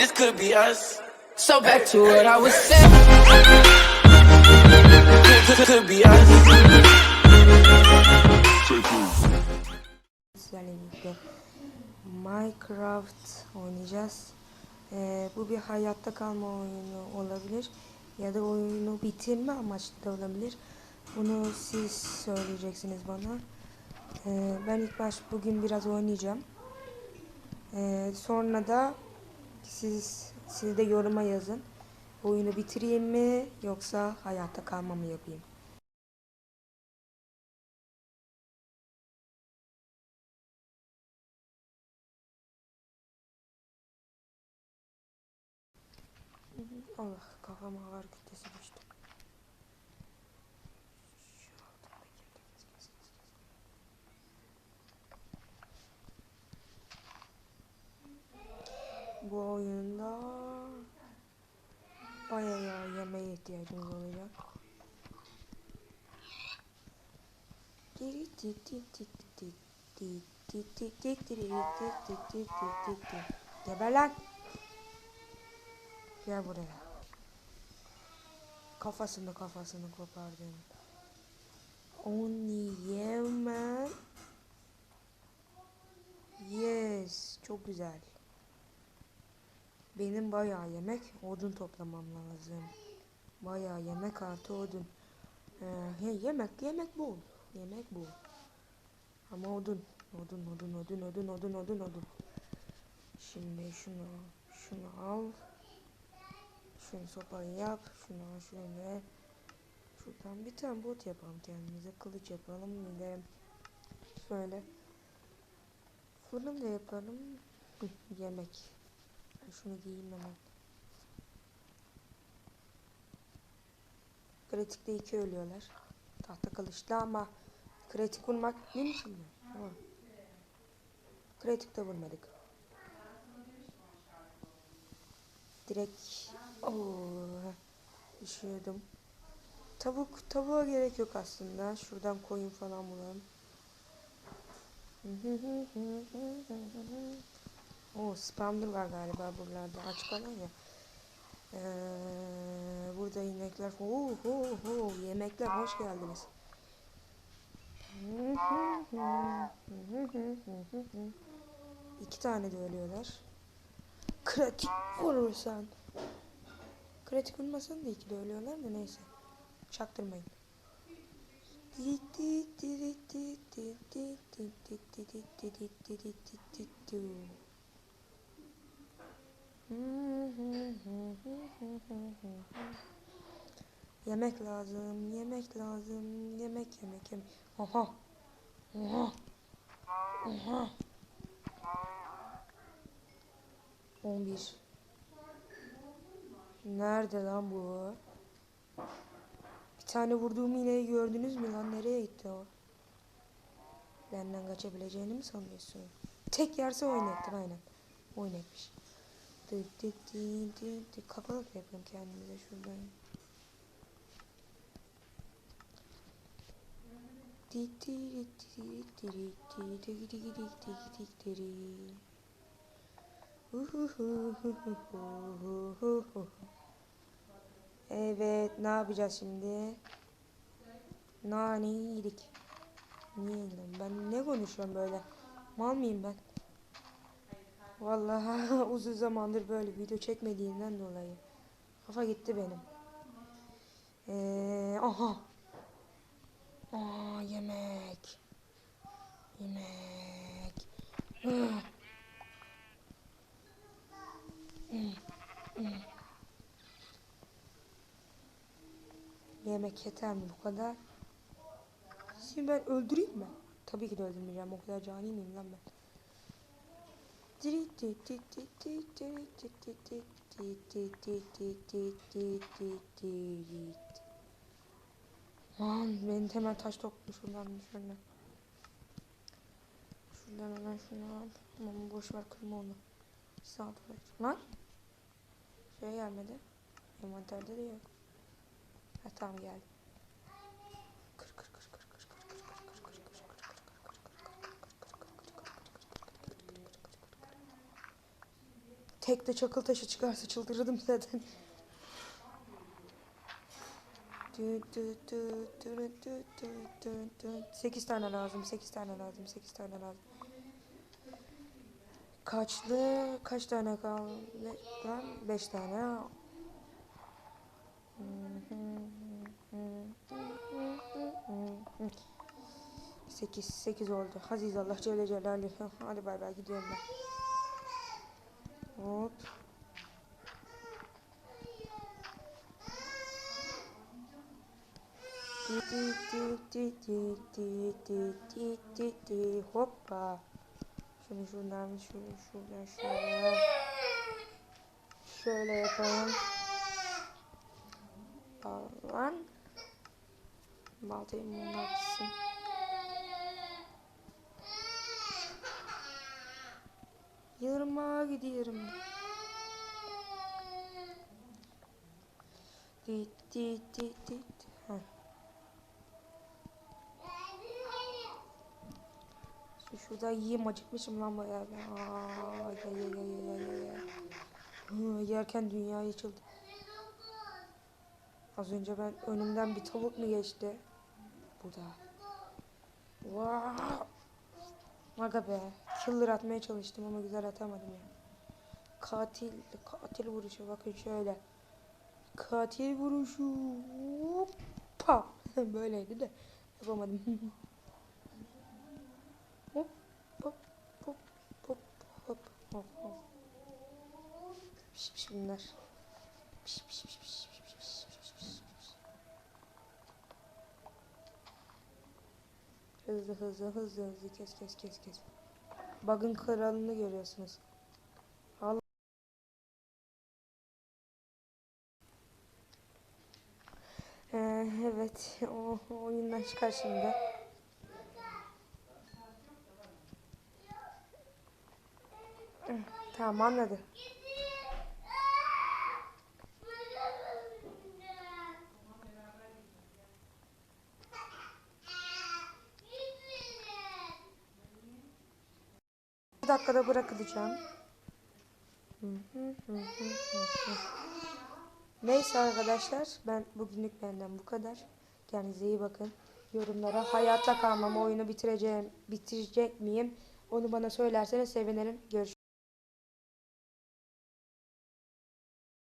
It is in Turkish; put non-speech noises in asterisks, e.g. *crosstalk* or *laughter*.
this could be us. So back to what I was saying. Could, could, could be us. Sizlerle birlikte Minecraft oynayacağız. Ee, bu bir hayatta kalma oyunu olabilir ya da oyunu bitirme amaçlı da olabilir. Bunu siz söyleyeceksiniz bana. Ee, ben ilk baş bugün biraz oynayacağım. Ee, sonra da siz siz de yoruma yazın. Oyunu bitireyim mi yoksa hayatta kalma mı yapayım? Allah kafama ağır kütlesi bu oyunda bayağı yemeğe ihtiyacımız olacak. Geber lan. Gel buraya. Kafasını kafasını kopardım. Onu yemem. Yes. Çok güzel. Benim bayağı yemek odun toplamam lazım. Bayağı yemek artı odun. Ee, yemek yemek bol. Yemek bol. Ama odun. Odun odun odun odun odun odun odun. Şimdi şunu şunu al. Şunu sopayı yap. Şunu al şöyle. Şuradan bir tane bot yapalım kendimize. Kılıç yapalım. De şöyle. Fırın da yapalım. Yemek. Şunu giyeyim hemen. Kritikte iki ölüyorlar. Tahta kılıçlı ama kritik vurmak mümkün mü? Tamam. Kritikte vurmadık. Direkt Oo, düşüyordum. Tavuk, tavuğa gerek yok aslında. Şuradan koyun falan bulalım. *laughs* O spawner var galiba buralarda. Aç kalan ya. Ee, burada inekler. Oo, oo, oo, yemekler hoş geldiniz. İki tane de ölüyorlar. Kritik vurursan. Kritik vurmasan da iki de ölüyorlar da neyse. Çaktırmayın. Yemek lazım, yemek lazım, yemek yemek yemek. Aha. Aha. Aha. 11. Nerede lan bu? Bir tane vurduğum ineği gördünüz mü lan? Nereye gitti o? Benden kaçabileceğini mi sanıyorsun? Tek yerse oynattım aynen. Oynatmış. Dı dı dı dı dı. Kapalık yapın kendimize şuradan. Evet ne yapacağız şimdi? Nane yedik. Niye yedim? Ben ne konuşuyorum böyle? Mal mıyım ben? Vallahi *laughs* uzun zamandır böyle video çekmediğinden dolayı. Kafa gitti benim. Ee, aha. Aa, yemek. Yemek. Yemek yeter mi bu kadar? Şimdi ben öldüreyim mi? Tabii ki de öldürmeyeceğim. O kadar cani miyim lan ben? Lan benim hemen taş toplu şuradan şuradan. Şuradan hemen şunu al. Aman boş ver kırma onu. Saat ver. Lan. Şey gelmedi. Envanterde de yok. Ha tamam geldi. De çakıl taşı çıkarsa çıldırırdım zaten. Sekiz tane lazım, sekiz tane lazım, sekiz tane lazım. Kaçlı, kaç tane kaldı? Lan beş tane. Sekiz, sekiz oldu. Aziz Allah Celle Celaluhu. Hadi bay bay gidiyorum ben. Hop. Di di di di di di di di di hoppa. Şunu şuradan şunu şuradan şöyle. Şöyle yapalım. Lan. Baltayı bunlar gitsin. Yırmağa gidiyorum. Di di di di. di. Heh. Şu şurada yiyeyim acıkmışım lan bayağı. Aa, ya ya ya ya ya ya. Hı, yerken dünya açıldı. Az önce ben önümden bir tavuk mu geçti? Burada. Wow. Aga be. Killer atmaya çalıştım ama güzel atamadım ya. Katil, katil vuruşu bakın şöyle. Katil vuruşu. Hoppa. Böyleydi de yapamadım. hop hop hop hop hop hop hop. Piş bunlar. Hızlı hızlı hızlı hızlı kes kes kes kes. Bug'ın kralını görüyorsunuz. Allah. Ee, evet o o oyundan çıkar şimdi. Tamam anladı. Dakikada bırakılacağım. Neyse arkadaşlar ben bugünlük benden bu kadar. Kendinize iyi bakın. Yorumlara hayatta kalmam oyunu bitireceğim, bitirecek miyim? Onu bana söylerseniz sevinirim. Görüşürüz.